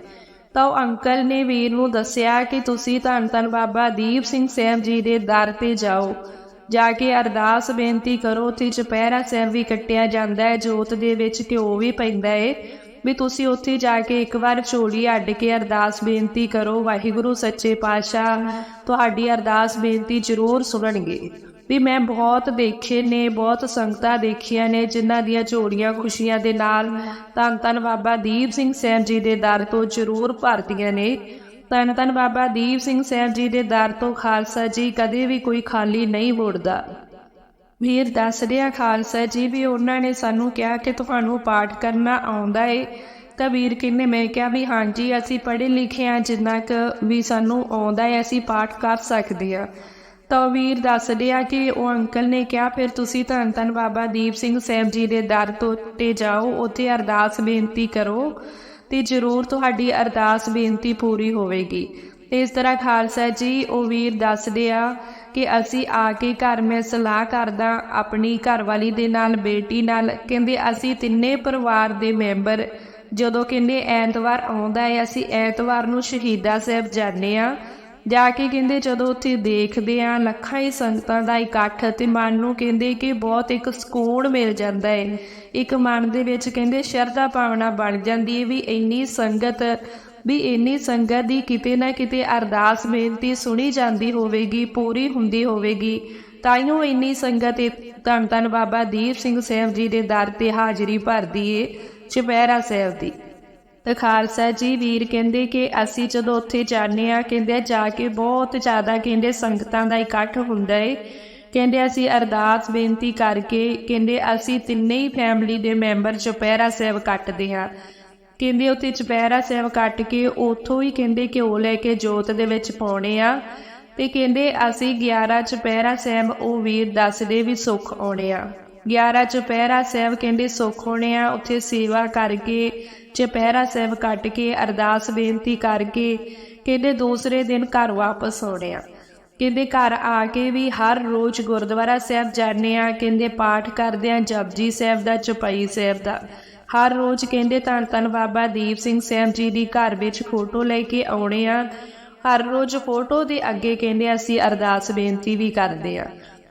ਤਾਂ ਉਹ ਅੰਕਲ ਨੇ ਵੀਰ ਨੂੰ ਦੱਸਿਆ ਕਿ ਤੁਸੀਂ ਧੰਨ ਧੰਨ ਬਾਬਾ ਦੀਪ ਸਿੰਘ ਸਾਹਿਬ ਜੀ ਦੇ ਦਰ ਤੇ ਜਾਓ। ਜਾ ਕੇ ਅਰਦਾਸ ਬੇਨਤੀ ਕਰੋ ਤੇ ਚੁਪਹਿਰਾ ਸਾਹਿਬ ਵੀ ਕੱਟਿਆ ਜਾਂਦਾ ਹੈ, ਜੋਤ ਦੇ ਵਿੱਚ ਘਿਓ ਵੀ ਪੈਂਦਾ ਹੈ ਵੀ ਤੁਸੀਂ ਉੱਥੇ ਜਾ ਕੇ ਇੱਕ ਵਾਰ ਝੋਲੀ ਅੱਡ ਕੇ ਅਰਦਾਸ ਬੇਨਤੀ ਕਰੋ, ਵਾਹਿਗੁਰੂ ਸੱਚੇ ਪਾਤਸ਼ਾਹ ਤੁਹਾਡੀ ਅਰਦਾਸ ਬੇਨਤੀ ਜ਼ਰੂਰ ਸੁਣਨਗੇ। ਵੀ ਮੈਂ ਬਹੁਤ ਦੇਖੇ ਨੇ, ਬਹੁਤ ਸੰਗਤਾਂ ਦੇਖੀਆਂ ਨੇ, ਜਿਨ੍ਹਾਂ ਦੀਆਂ ਝੋਲੀਆਂ ਖੁਸ਼ੀਆਂ ਦੇ ਨਾਲ ਧੰਨ ਧੰਨ ਬਾਬਾ ਦੀਪ ਸਿੰਘ ਸਾਹਿਬ ਜੀ ਦੇ ਦਰ ਤੋਂ ਜ਼ਰੂਰ ਭਰਦੀਆਂ ਨੇ। ਧੰਨ ਧੰਨ ਬਾਬਾ ਦੀਪ ਸਿੰਘ ਸਾਹਿਬ ਜੀ ਦੇ ਦਰ ਤੋਂ ਖਾਲਸਾ ਜੀ ਕਦੇ ਵੀ ਕੋਈ ਖਾਲੀ ਨਹੀਂ ਮੁੜਦਾ। ਵੀਰ ਦੱਸ ਰਿਹਾ ਖਾਲਸਾ ਜੀ ਵੀ ਉਹਨਾਂ ਨੇ ਸਾਨੂੰ ਕਿਹਾ ਕਿ ਤੁਹਾਨੂੰ ਪਾਠ ਕਰਨਾ ਆਉਂਦਾ ਏ। ਤਾਂ ਵੀਰ ਕਹਿੰਦੇ ਮੈਂ ਕਿਹਾ ਵੀ ਹਾਂਜੀ, ਅਸੀਂ ਪੜ੍ਹੇ ਲਿਖੇ ਆ ਜਿੰਨਾ ਕੁ ਵੀ ਸਾਨੂੰ ਆਉਂਦਾ ਏ, ਅਸੀਂ ਪਾਠ ਕਰ ਸਕਦੇ ਆ ਤਾਂ ਵੀਰ ਦੱਸਦੇ ਆ ਕਿ ਉਹ ਅੰਕਲ ਨੇ ਕਿਹਾ, ਫਿਰ ਤੁਸੀਂ ਧੰਨ ਧੰਨ ਬਾਬਾ ਦੀਪ ਸਿੰਘ ਸਾਹਿਬ ਜੀ ਦੇ ਦਰ ਤੋਂ ਤੇ ਜਾਓ, ਉੱਥੇ ਅਰਦਾਸ ਬੇਨਤੀ ਕਰੋ ਤੇ ਜ਼ਰੂਰ ਤੁਹਾਡੀ ਅਰਦਾਸ ਬੇਨਤੀ ਪੂਰੀ ਹੋਵੇਗੀ। ਤੇ ਇਸ ਤਰ੍ਹਾਂ ਖਾਲਸਾ ਜੀ, ਉਹ ਵੀਰ ਦੱਸਦੇ ਆ ਕਿ ਅਸੀਂ ਆ ਕੇ ਘਰ ਮੈਂ ਸਲਾਹ ਕਰਦਾ ਆਪਣੀ ਘਰਵਾਲੀ ਦੇ ਨਾਲ, ਬੇਟੀ ਨਾਲ, ਕਹਿੰਦੇ ਅਸੀਂ ਤਿੰਨੇ ਪਰਿਵਾਰ ਦੇ ਮੈਂਬਰ, ਜਦੋਂ ਕਹਿੰਦੇ ਐਤਵਾਰ ਆਉਂਦਾ ਹੈ, ਅਸੀਂ ਐਤਵਾਰ ਨੂੰ ਸ਼ਹੀਦਾ ਸਾਹਿਬ ਜਾਂਦੇ ਆ ਜਾ ਕੇ ਕਹਿੰਦੇ ਜਦੋਂ ਉੱਥੇ ਦੇਖਦੇ ਆ, ਲੱਖਾਂ ਹੀ ਸੰਗਤਾਂ ਦਾ ਇਕੱਠ ਤੇ ਮਨ ਨੂੰ ਕਹਿੰਦੇ ਕਿ ਬਹੁਤ ਇੱਕ ਸਕੂਨ ਮਿਲ ਜਾਂਦਾ ਹੈ ਇੱਕ ਮਨ ਦੇ ਵਿੱਚ ਕਹਿੰਦੇ ਸ਼ਰਧਾ ਭਾਵਨਾ ਬਣ ਜਾਂਦੀ ਹੈ ਵੀ ਇੰਨੀ ਸੰਗਤ, ਵੀ ਇੰਨੀ ਸੰਗਤ ਦੀ ਕਿਤੇ ਨਾ ਕਿਤੇ ਅਰਦਾਸ ਬੇਨਤੀ ਸੁਣੀ ਜਾਂਦੀ ਹੋਵੇਗੀ, ਪੂਰੀ ਹੁੰਦੀ ਹੋਵੇਗੀ। ਤਾਈਓ ਇੰਨੀ ਸੰਗਤ ਧੰਨ ਧੰਨ ਬਾਬਾ ਦੀਪ ਸਿੰਘ ਸਾਹਿਬ ਜੀ ਦੇ ਦਰ ਤੇ ਹਾਜ਼ਰੀ ਭਰਦੀ ਏ, ਚੁਪਹਿਰਾ ਸਾਹਿਬ ਦੀ। ਤੇ ਖਾਲਸਾ ਜੀ ਵੀਰ ਕਹਿੰਦੇ ਕਿ ਅਸੀਂ ਜਦੋਂ ਉੱਥੇ ਜਾਂਦੇ ਆ ਕਹਿੰਦੇ ਜਾ ਕੇ ਬਹੁਤ ਜ਼ਿਆਦਾ ਕਹਿੰਦੇ ਸੰਗਤਾਂ ਦਾ ਇਕੱਠ ਹੁੰਦਾ ਏ। ਕਹਿੰਦੇ ਅਸੀਂ ਅਰਦਾਸ ਬੇਨਤੀ ਕਰਕੇ, ਕਹਿੰਦੇ ਅਸੀਂ ਤਿੰਨੇ ਹੀ ਫੈਮਿਲੀ ਦੇ ਮੈਂਬਰ ਚੁਪਹਿਰਾ ਸਾਹਿਬ ਕੱਟਦੇ ਹਾਂ। ਕਹਿੰਦੇ ਉੱਥੇ ਚੁਪਹਿਰਾ ਸਾਹਿਬ ਕੱਟ ਕੇ ਉੱਥੋਂ ਹੀ ਕਹਿੰਦੇ ਘਿਓ ਲੈ ਕੇ ਜੋਤ ਦੇ ਵਿੱਚ ਪਾਉਣੇ ਆ। ਤੇ ਕਹਿੰਦੇ ਅਸੀਂ 11 ਚੁਪਹਿਰਾ ਸਾਹਿਬ, ਉਹ ਵੀਰ ਦੱਸਦੇ ਵੀ ਸੁੱਖ ਆਉਣੇ ਆ। 11 ਚੁਪਹਿਰਾ ਸਾਹਿਬ ਕਹਿੰਦੇ ਸੁੱਖ ਆਉਣੇ ਆ, ਉੱਥੇ ਸੇਵਾ ਕਰਕੇ ਚੁਪਹਿਰਾ ਸਾਹਿਬ ਕੱਟ ਕੇ ਅਰਦਾਸ ਬੇਨਤੀ ਕਰਕੇ ਕਹਿੰਦੇ ਦੂਸਰੇ ਦਿਨ ਘਰ ਵਾਪਸ ਆਉਣੇ ਆ ਕਹਿੰਦੇ ਘਰ ਆ ਕੇ ਵੀ ਹਰ ਰੋਜ਼ ਗੁਰਦੁਆਰਾ ਸਾਹਿਬ ਜਾਂਦੇ ਆ ਕਹਿੰਦੇ ਪਾਠ ਕਰਦੇ ਆ ਜਪਜੀ ਸਾਹਿਬ ਦਾ, ਚੁਪਈ ਸਾਹਿਬ ਦਾ। ਹਰ ਰੋਜ਼ ਕਹਿੰਦੇ ਧੰਨ ਧੰਨ ਬਾਬਾ ਦੀਪ ਸਿੰਘ ਸਾਹਿਬ ਜੀ ਦੀ ਘਰ ਵਿੱਚ ਫੋਟੋ ਲੈ ਕੇ ਆਉਣੇ ਆ ਹਰ ਰੋਜ਼ ਫੋਟੋ ਦੇ ਅੱਗੇ ਕਹਿੰਦੇ ਅਸੀਂ ਅਰਦਾਸ ਬੇਨਤੀ ਵੀ ਕਰਦੇ ਆ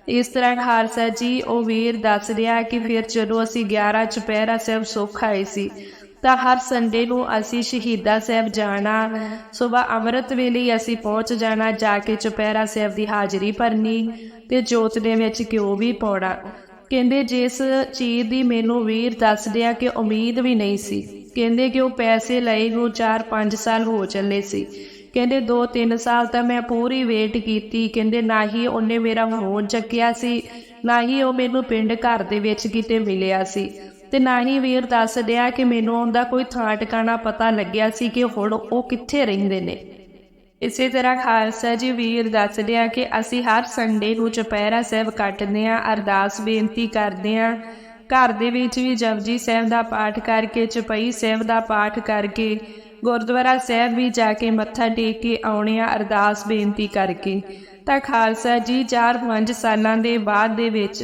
ਇਸ ਤਰ੍ਹਾਂ ਖਾਲਸਾ ਜੀ, ਉਹ ਵੀਰ ਦੱਸ ਰਿਹਾ ਕਿ ਫਿਰ ਜਦੋਂ ਅਸੀਂ 11 ਚੁਪਹਿਰਾ ਸਾਹਿਬ ਸੁੱਖ ਆਏ ਸੀ ਤਾਂ ਹਰ ਸੰਡੇ ਨੂੰ ਅਸੀਂ ਸ਼ਹੀਦਾ ਸਾਹਿਬ ਜਾਣਾ। ਸਵੇਰ ਅੰਮ੍ਰਿਤ ਵੇਲੇ ਅਸੀਂ ਪਹੁੰਚ ਜਾਣਾ, ਜਾ ਕੇ ਚੁਪਹਿਰਾ ਸਾਹਿਬ ਦੀ ਹਾਜ਼ਰੀ ਭਰਨੀ ਤੇ ਜੋਤ ਦੇ ਵਿੱਚ ਘਿਓ ਵੀ ਪਾਉਣਾ। ਕਹਿੰਦੇ ਜਿਸ ਚੀਜ਼ ਦੀ ਮੈਨੂੰ ਵੀਰ ਦੱਸਦੇ ਆ ਕਿ ਉਮੀਦ ਵੀ ਨਹੀਂ ਸੀ। ਕਹਿੰਦੇ ਕਿ ਉਹ ਪੈਸੇ ਲਏ ਨੂੰ 4-5 ਸਾਲ ਹੋ ਚੱਲੇ ਸੀ। ਕਹਿੰਦੇ 2-3 ਸਾਲ ਤਾਂ ਮੈਂ ਪੂਰੀ ਵੇਟ ਕੀਤੀ। ਕਹਿੰਦੇ ਨਾ ਹੀ ਉਹਨੇ ਮੇਰਾ ਫੋਨ ਚੱਕਿਆ ਸੀ, ਨਾ ਹੀ ਉਹ ਮੈਨੂੰ ਪਿੰਡ ਘਰ ਦੇ ਵਿੱਚ ਕਿਤੇ ਮਿਲਿਆ ਸੀ। ਤੇ ਨਾ ਹੀ ਵੀਰ ਦੱਸ ਦਿਆ ਕਿ ਮੈਨੂੰ ਉਹਦਾ ਕੋਈ ਥਾਂ ਟਿਕਾਣਾ ਪਤਾ ਲੱਗਿਆ ਸੀ ਕਿ ਹੁਣ ਉਹ ਕਿੱਥੇ ਰਹਿੰਦੇ ਨੇ। ਇਸੇ ਤਰ੍ਹਾਂ ਖਾਲਸਾ ਜੀ ਵੀਰ ਦੱਸਦੇ ਆ ਕਿ ਅਸੀਂ ਹਰ ਸੰਡੇ ਨੂੰ ਚੁਪਹਿਰਾ ਸਾਹਿਬ ਕੱਟਦੇ ਆ ਅਰਦਾਸ ਬੇਨਤੀ ਕਰਦੇ ਆ ਘਰ ਦੇ ਵਿੱਚ ਵੀ ਜਪਜੀ ਸਾਹਿਬ ਦਾ ਪਾਠ ਕਰਕੇ, ਚਪਈ ਸਾਹਿਬ ਦਾ ਪਾਠ ਕਰਕੇ, ਗੁਰਦੁਆਰਾ ਸਾਹਿਬ ਵੀ ਜਾ ਕੇ ਮੱਥਾ ਟੇਕ ਕੇ ਆਉਣੇ ਆ ਅਰਦਾਸ ਬੇਨਤੀ ਕਰਕੇ। ਤਾਂ ਖਾਲਸਾ ਜੀ 4-5 ਸਾਲਾਂ ਦੇ ਬਾਅਦ ਦੇ ਵਿੱਚ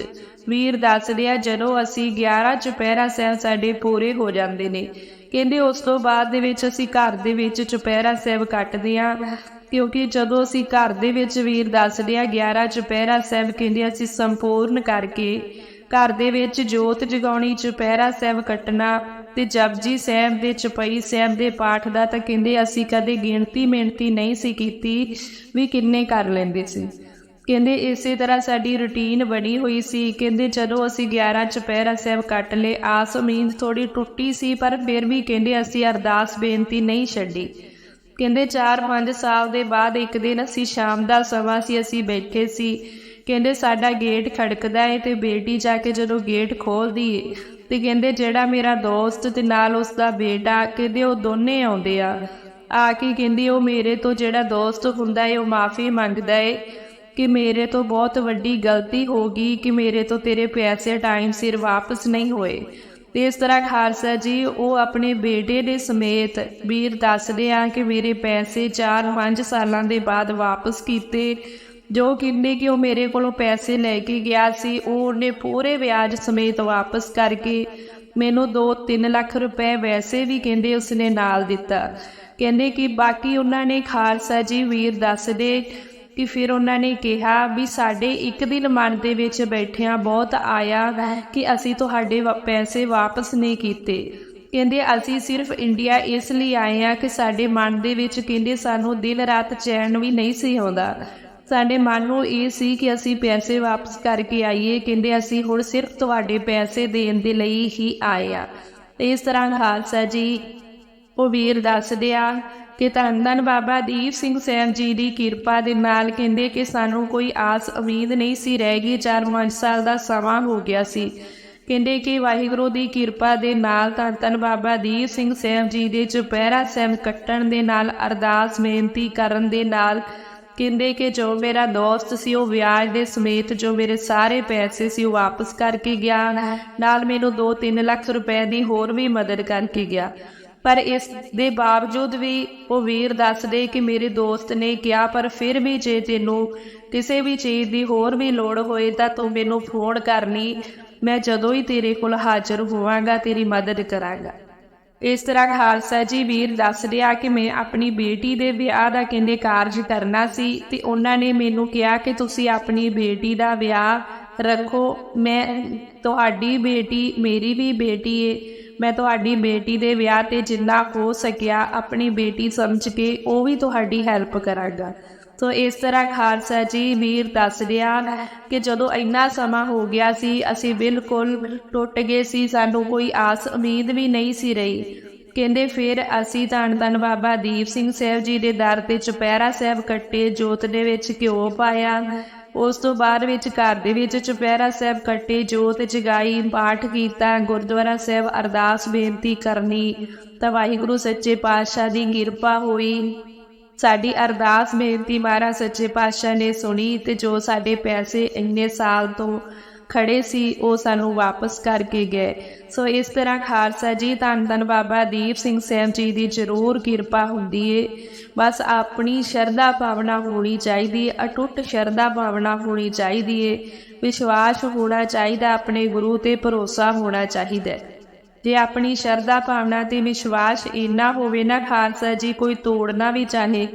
ਵੀਰ ਦੱਸਦੇ ਆ, ਜਦੋਂ ਅਸੀਂ 11 ਚੁਪਹਿਰਾ ਸਾਹਿਬ ਸਾਡੇ ਪੂਰੇ ਹੋ ਜਾਂਦੇ ਨੇ। ਕਹਿੰਦੇ ਉਸ ਤੋਂ ਬਾਅਦ ਦੇ ਵਿੱਚ ਅਸੀਂ ਘਰ ਦੇ ਵਿੱਚ ਚੁਪਹਿਰਾ ਸਾਹਿਬ ਕੱਟਦੇ ਆ। ਕਿਉਂਕਿ ਜਦੋਂ ਅਸੀਂ ਘਰ ਦੇ ਵਿੱਚ ਵੀਰ ਦੱਸਦੇ ਆ 11 ਚੁਪਹਿਰਾ ਸਾਹਿਬ ਕਹਿੰਦੇ ਅਸੀਂ ਸੰਪੂਰਨ ਕਰਕੇ ਘਰ ਦੇ ਵਿੱਚ ਜੋਤ ਜਗਾਉਣੀ, ਚੁਪਹਿਰਾ ਸਾਹਿਬ ਕੱਟਣਾ ਤੇ ਜਪਜੀ ਸਾਹਿਬ ਦੇ, ਚਪਈ ਸਾਹਿਬ ਦੇ ਪਾਠ ਦਾ ਤਾਂ ਕਹਿੰਦੇ ਅਸੀਂ ਕਦੇ ਗਿਣਤੀ ਮਿਣਤੀ ਨਹੀਂ ਸੀ ਕੀਤੀ ਵੀ ਕਿੰਨੇ ਕਰ ਲੈਂਦੇ ਸੀ। ਕਹਿੰਦੇ ਇਸੇ ਤਰ੍ਹਾਂ ਸਾਡੀ ਰੁਟੀਨ ਬਣੀ ਹੋਈ ਸੀ। ਕਹਿੰਦੇ ਜਦੋਂ ਅਸੀਂ 11 ਚੁਪਹਿਰਾ ਸਾਹਿਬ ਕੱਟ ਲਏ। ਆਸ ਉਮੀਦ ਥੋੜੀ ਟੁੱਟੀ ਸੀ, ਪਰ ਫਿਰ ਵੀ ਕਹਿੰਦੇ ਅਸੀਂ ਅਰਦਾਸ ਬੇਨਤੀ ਨਹੀਂ ਛੱਡੀ। ਕਹਿੰਦੇ 4-5 ਸਾਲ ਦੇ ਬਾਅਦ ਇੱਕ ਦਿਨ ਅਸੀਂ ਸ਼ਾਮ ਦਾ ਸਮਾਂ ਸੀ, ਅਸੀਂ ਬੈਠੇ ਸੀ। ਕਹਿੰਦੇ ਸਾਡਾ ਗੇਟ ਖੜਕਦਾ ਏ ਤੇ ਬੇਟੀ ਜਾ ਕੇ ਜਦੋਂ ਗੇਟ ਖੋਲਦੀ ਏ, ਤੇ ਕਹਿੰਦੇ ਜਿਹੜਾ ਮੇਰਾ ਦੋਸਤ ਤੇ ਨਾਲ ਉਸ ਦਾ ਬੇਟਾ, ਕਹਿੰਦੇ ਉਹ ਦੋਨੇ ਆਉਂਦੇ ਆ। ਆ ਕੇ ਕਹਿੰਦੀ ਉਹ ਮੇਰੇ ਤੋਂ ਜਿਹੜਾ ਦੋਸਤ ਹੁੰਦਾ ਏ, ਉਹ ਮਾਫੀ ਮੰਗਦਾ ਏ। ਕਿ ਮੇਰੇ ਤੋਂ ਬਹੁਤ ਵੱਡੀ ਗਲਤੀ ਹੋ ਗਈ ਕਿ ਮੇਰੇ ਤੋਂ ਤੇਰੇ ਪੈਸੇ ਟਾਈਮ ਸਿਰ ਵਾਪਸ ਨਹੀਂ ਹੋਏ। ਤੇ ਇਸ ਤਰ੍ਹਾਂ ਖਾਲਸਾ ਜੀ, ਉਹ ਆਪਣੇ ਬੇਟੇ ਦੇ ਸਮੇਤ ਵੀਰ ਦੱਸਦੇ ਆ ਕਿ ਮੇਰੇ ਪੈਸੇ 4-5 ਸਾਲਾਂ ਦੇ ਬਾਅਦ ਵਾਪਸ ਕੀਤੇ। ਜੋ ਕਹਿੰਦੇ ਕਿ ਉਹ ਮੇਰੇ ਕੋਲੋਂ ਪੈਸੇ ਲੈ ਕੇ ਗਿਆ ਸੀ, ਉਹ ਉਹਨੇ ਪੂਰੇ ਵਿਆਜ ਸਮੇਤ ਵਾਪਸ ਕਰਕੇ ਮੈਨੂੰ 2-3 ਲੱਖ ਰੁਪਏ ਵੈਸੇ ਵੀ ਕਹਿੰਦੇ ਉਸਨੇ ਨਾਲ ਦਿੱਤਾ। ਕਹਿੰਦੇ ਕਿ ਬਾਕੀ ਉਹਨਾਂ ਨੇ ਖਾਲਸਾ ਜੀ ਵੀਰ ਦੱਸਦੇ ਕਿ ਫਿਰ ਉਹਨਾਂ ਨੇ ਕਿਹਾ ਵੀ ਸਾਡੇ ਇੱਕ ਦਿਨ ਮਨ ਦੇ ਵਿੱਚ ਬੈਠਿਆਂ ਬਹੁਤ ਆਇਆ ਕਿ ਅਸੀਂ ਤੁਹਾਡੇ ਵਾ- ਪੈਸੇ ਵਾਪਸ ਨਹੀਂ ਕੀਤੇ। ਕਹਿੰਦੇ, ਅਸੀਂ ਸਿਰਫ ਇੰਡੀਆ ਇਸ ਲਈ ਆਏ ਆ ਕਿ ਸਾਡੇ ਮਨ ਦੇ ਵਿੱਚ ਕਹਿੰਦੇ, ਸਾਨੂੰ ਦਿਨ ਰਾਤ ਚੈਨ ਵੀ ਨਹੀਂ ਸੀ ਆਉਂਦਾ। ਸਾਡੇ ਮਨ ਨੂੰ ਇਹ ਸੀ ਕਿ ਅਸੀਂ ਪੈਸੇ ਵਾਪਸ ਕਰਕੇ ਆਈਏ। ਕਹਿੰਦੇ, ਅਸੀਂ ਹੁਣ ਸਿਰਫ ਤੁਹਾਡੇ ਪੈਸੇ ਦੇਣ ਦੇ ਲਈ ਹੀ ਆਏ ਆ ਇਸ ਤਰ੍ਹਾਂ ਖਾਲਸਾ ਜੀ। ਉਹ ਵੀਰ ਦੱਸਦੇ ਆ ਕਿ ਧੰਨ ਧੰਨ ਬਾਬਾ ਦੀਪ ਸਿੰਘ ਸਾਹਿਬ ਜੀ ਦੀ ਕਿਰਪਾ ਦੇ ਨਾਲ ਕਹਿੰਦੇ ਕਿ ਸਾਨੂੰ ਕੋਈ ਆਸ ਉਮੀਦ ਨਹੀਂ ਸੀ ਰਹਿ ਗਈ 4-5 ਸਾਲ ਦਾ ਸਮਾਂ ਹੋ ਗਿਆ ਸੀ। ਕਹਿੰਦੇ ਕਿ ਵਾਹਿਗੁਰੂ ਦੀ ਕਿਰਪਾ ਦੇ ਨਾਲ ਧੰਨ ਧੰਨ ਬਾਬਾ ਦੀਪ ਸਿੰਘ ਸਾਹਿਬ ਜੀ ਦੇ ਚੁਪਹਿਰਾ ਸਾਹਿਬ ਕੱਟਣ ਦੇ ਨਾਲ ਅਰਦਾਸ ਬੇਨਤੀ ਕਰਨ ਦੇ ਨਾਲ ਕਹਿੰਦੇ ਕਿ ਜੋ ਮੇਰਾ ਦੋਸਤ ਸੀ ਉਹ ਵਿਆਜ ਦੇ ਸਮੇਤ ਜੋ ਮੇਰੇ ਸਾਰੇ ਪੈਸੇ ਸੀ ਉਹ ਵਾਪਸ ਕਰਕੇ ਗਿਆ। ਨਾਲ ਮੈਨੂੰ 2-3 ਲੱਖ ਰੁਪਏ ਦੀ ਹੋਰ ਵੀ ਮਦਦ ਕਰਕੇ ਗਿਆ। ਪਰ ਇਸ ਦੇ ਬਾਵਜੂਦ ਵੀ ਉਹ ਵੀਰ ਦੱਸਦੇ ਕਿ ਮੇਰੇ ਦੋਸਤ ਨੇ ਕਿਹਾ, ਪਰ ਫਿਰ ਵੀ ਜੇ ਤੈਨੂੰ ਕਿਸੇ ਵੀ ਚੀਜ਼ ਦੀ ਹੋਰ ਵੀ ਲੋੜ ਹੋਏ ਤਾਂ ਤੂੰ ਮੈਨੂੰ ਫੋਨ ਕਰਨੀ। ਮੈਂ ਜਦੋਂ ਹੀ ਤੇਰੇ ਕੋਲ ਹਾਜ਼ਰ ਹੋਵਾਂਗਾ, ਤੇਰੀ ਮਦਦ ਕਰਾਂਗਾ। ਇਸ ਤਰ੍ਹਾਂ ਖਾਲਸਾ ਜੀ ਵੀਰ ਦੱਸ ਰਿਹਾ ਕਿ ਮੈਂ ਆਪਣੀ ਬੇਟੀ ਦੇ ਵਿਆਹ ਦਾ ਕਹਿੰਦੇ ਕਾਰਜ ਕਰਨਾ ਸੀ ਤੇ ਉਹਨਾਂ ਨੇ ਮੈਨੂੰ ਕਿਹਾ ਕਿ ਤੁਸੀਂ ਆਪਣੀ ਬੇਟੀ ਦਾ ਵਿਆਹ ਰੱਖੋ। ਮੈਂ ਤੁਹਾਡੀ ਬੇਟੀ, ਮੇਰੀ ਵੀ ਬੇਟੀ ਏ। ਮੈਂ ਤੁਹਾਡੀ ਬੇਟੀ ਦੇ ਵਿਆਹ ਤੇ ਜਿੰਨਾ ਹੋ ਸਕਿਆ, ਆਪਣੀ ਬੇਟੀ ਸਮਝ ਕੇ ਉਹ ਵੀ ਤੁਹਾਡੀ ਹੈਲਪ ਕਰਾਂਗਾ। ਸੋ ਇਸ ਤਰ੍ਹਾਂ ਖਾਲਸਾ ਜੀ, ਵੀਰ ਦੱਸ ਰਿਹਾ ਕਿ ਜਦੋਂ ਇੰਨਾ ਸਮਾਂ ਹੋ ਗਿਆ ਸੀ, ਅਸੀਂ ਬਿਲਕੁਲ ਟੁੱਟ ਗਏ ਸੀ, ਸਾਨੂੰ ਕੋਈ ਆਸ, ਉਮੀਦ ਵੀ ਨਹੀਂ ਸੀ ਰਹੀ। ਕਹਿੰਦੇ ਫਿਰ ਅਸੀਂ ਧੰਨ ਧੰਨ ਬਾਬਾ ਦੀਪ ਸਿੰਘ ਸਾਹਿਬ ਜੀ ਦੇ ਦਰ ਤੇ ਚੁਪਹਿਰਾ ਸਾਹਿਬ ਕੱਟੇ, ਜੋਤ ਦੇ ਵਿੱਚ ਘਿਓ ਪਾਇਆ ਉਸ ਤੋਂ ਬਾਅਦ ਵਿੱਚ ਘਰ ਦੇ ਵਿੱਚ ਚੁਪਹਿਰਾ ਸਾਹਿਬ ਕੱਟੇ, ਜੋਤ ਜਗਾਈ, ਪਾਠ ਕੀਤਾ, ਗੁਰਦੁਆਰਾ ਸਾਹਿਬ ਅਰਦਾਸ ਬੇਨਤੀ ਕਰਨੀ। ਤਾਂ ਵਾਹਿਗੁਰੂ ਸੱਚੇ ਪਾਤਸ਼ਾਹ ਦੀ ਕਿਰਪਾ ਹੋਈ। ਸਾਡੀ ਅਰਦਾਸ ਬੇਨਤੀ ਮਹਾਰਾਜ ਸੱਚੇ ਪਾਤਸ਼ਾਹ ਨੇ ਸੁਣੀ ਤੇ ਜੋ ਸਾਡੇ ਪੈਸੇ ਇੰਨੇ ਸਾਲ ਤੋਂ ਖੜੇ ਸੀ, ਉਹ ਸਾਨੂੰ ਵਾਪਸ ਕਰਕੇ ਗਏ। ਸੋ ਇਸ ਤਰ੍ਹਾਂ ਖਾਲਸਾ ਜੀ, ਧੰਨ ਧੰਨ ਬਾਬਾ ਦੀਪ ਸਿੰਘ ਸਾਹਿਬ ਜੀ ਦੀ ਜ਼ਰੂਰ ਕਿਰਪਾ ਹੁੰਦੀ ਏ। ਬਸ ਆਪਣੀ ਸ਼ਰਧਾ ਭਾਵਨਾ ਹੋਣੀ ਚਾਹੀਦੀ ਅਟੁੱਟ ਸ਼ਰਧਾ ਭਾਵਨਾ ਹੋਣੀ ਚਾਹੀਦੀ ਏ। ਵਿਸ਼ਵਾਸ ਹੋਣਾ ਚਾਹੀਦਾ, ਆਪਣੇ ਗੁਰੂ ਤੇ ਭਰੋਸਾ ਹੋਣਾ ਚਾਹੀਦਾ ਜੇ ਆਪਣੀ ਸ਼ਰਧਾ ਭਾਵਨਾ ਤੇ ਵਿਸ਼ਵਾਸ ਇੰਨਾ ਹੋਵੇ ਨਾ ਖਾਲਸਾ ਜੀ, ਕੋਈ ਤੋੜਨਾ ਵੀ ਚਾਹੇ,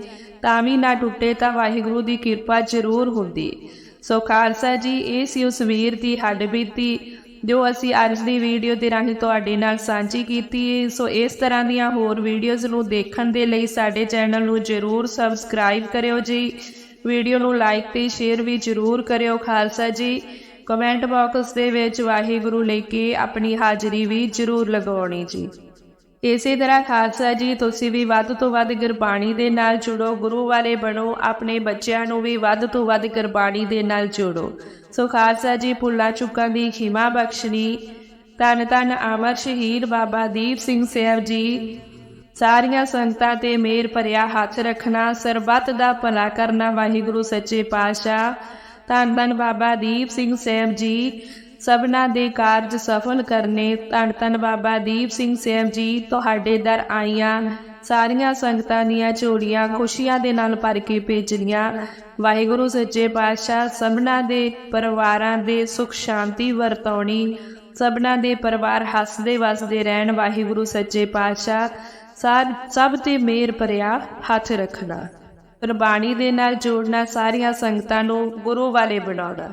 ਤਾਂ ਵੀ ਨਾ ਟੁੱਟੇ ਤਾਂ ਵਾਹਿਗੁਰੂ ਦੀ ਕਿਰਪਾ ਜ਼ਰੂਰ ਹੁੰਦੀ ਸੋ ਖਾਲਸਾ ਜੀ, ਇਹ ਸੀ ਉਸ ਵੀਰ ਦੀ ਹੱਡਬੀਤੀ ਜੋ ਅਸੀਂ ਅੱਜ ਦੀ ਵੀਡੀਓ ਦੇ ਰਾਹੀਂ ਤੁਹਾਡੇ ਨਾਲ ਸਾਂਝੀ ਕੀਤੀ ਹੈ ਸੋ ਇਸ ਤਰ੍ਹਾਂ ਦੀਆਂ ਹੋਰ ਵੀਡੀਓਜ਼ ਨੂੰ ਦੇਖਣ ਦੇ ਲਈ ਸਾਡੇ ਚੈਨਲ ਨੂੰ ਜ਼ਰੂਰ ਸਬਸਕ੍ਰਾਈਬ ਕਰਿਓ ਜੀ। ਵੀਡੀਓ ਨੂੰ ਲਾਈਕ ਤੇ ਸ਼ੇਅਰ ਵੀ ਜ਼ਰੂਰ ਕਰਿਓ ਖਾਲਸਾ ਜੀ। ਕਮੈਂਟ ਬਾਕਸ ਦੇ ਵਿੱਚ ਵਾਹਿਗੁਰੂ ਲੈ ਕੇ ਆਪਣੀ ਹਾਜ਼ਰੀ ਵੀ ਜ਼ਰੂਰ ਲਗਾਉਣੀ ਜੀ। ਇਸੇ ਤਰ੍ਹਾਂ ਖਾਲਸਾ ਜੀ, ਤੁਸੀਂ ਵੀ ਵੱਧ ਤੋਂ ਵੱਧ ਗੁਰਬਾਣੀ ਦੇ ਨਾਲ ਜੁੜੋ, ਗੁਰੂ ਵਾਲੇ ਬਣੋ, ਆਪਣੇ ਬੱਚਿਆਂ ਨੂੰ ਵੀ ਵੱਧ ਤੋਂ ਵੱਧ ਗੁਰਬਾਣੀ ਦੇ ਨਾਲ ਜੋੜੋ। ਸੋ ਖਾਲਸਾ ਜੀ ਭੁੱਲਾ ਚੁੱਕਾਂ ਦੀ ਖਿਮਾ ਬਖਸ਼ਣੀ। ਧੰਨ ਧੰਨ ਅਮਰ ਸ਼ਹੀਦ ਬਾਬਾ ਦੀਪ ਸਿੰਘ ਸਾਹਿਬ ਜੀ। ਸਾਰੀਆਂ ਸੰਗਤਾਂ ਤੇ ਮੇਰ ਭਰਿਆ ਹੱਥ ਰੱਖਣਾ, ਸਰਬੱਤ ਦਾ ਭਲਾ ਕਰਨਾ ਵਾਹਿਗੁਰੂ ਸੱਚੇ ਪਾਤਸ਼ਾਹ। ਧੰਨ ਧੰਨ ਬਾਬਾ ਦੀਪ ਸਿੰਘ ਸਾਹਿਬ ਜੀ। ਸਭਨਾ ਦੇ ਕਾਰਜ ਸਫਲ ਕਰਨੇ, ਧੰਨ ਧੰਨ ਬਾਬਾ ਦੀਪ ਸਿੰਘ ਸਾਹਿਬ ਜੀ, ਤੁਹਾਡੇ ਦਰ ਆਈਆਂ। ਸਾਰੀਆਂ ਸੰਗਤਾਂ ਦੀਆਂ ਝੋਲੀਆਂ ਖੁਸ਼ੀਆਂ ਦੇ ਨਾਲ ਭਰ ਕੇ ਭੇਜਣੀਆਂ। ਵਾਹਿਗੁਰੂ ਸੱਚੇ ਪਾਤਸ਼ਾਹ, ਸਭਨਾ ਦੇ ਪਰਿਵਾਰਾਂ ਦੇ ਸੁਖ ਸ਼ਾਂਤੀ ਵਰਤਾਉਣੀ। ਸਭਨਾ ਦੇ ਪਰਿਵਾਰ ਹੱਸਦੇ ਵਸਦੇ ਰਹਿਣ, ਵਾਹਿਗੁਰੂ ਸੱਚੇ ਪਾਤਸ਼ਾਹ। ਸਾਰ, ਸਭ ਤੇ ਮੇਰ ਭਰਿਆ ਹੱਥ ਰੱਖਣਾ। ਗੁਰਬਾਣੀ ਦੇ ਨਾਲ ਜੋੜਨਾ ਸਾਰੀਆਂ ਸੰਗਤਾਂ ਨੂੰ ਗੁਰੂ ਵਾਲੇ ਬਣਾਉਣਾ।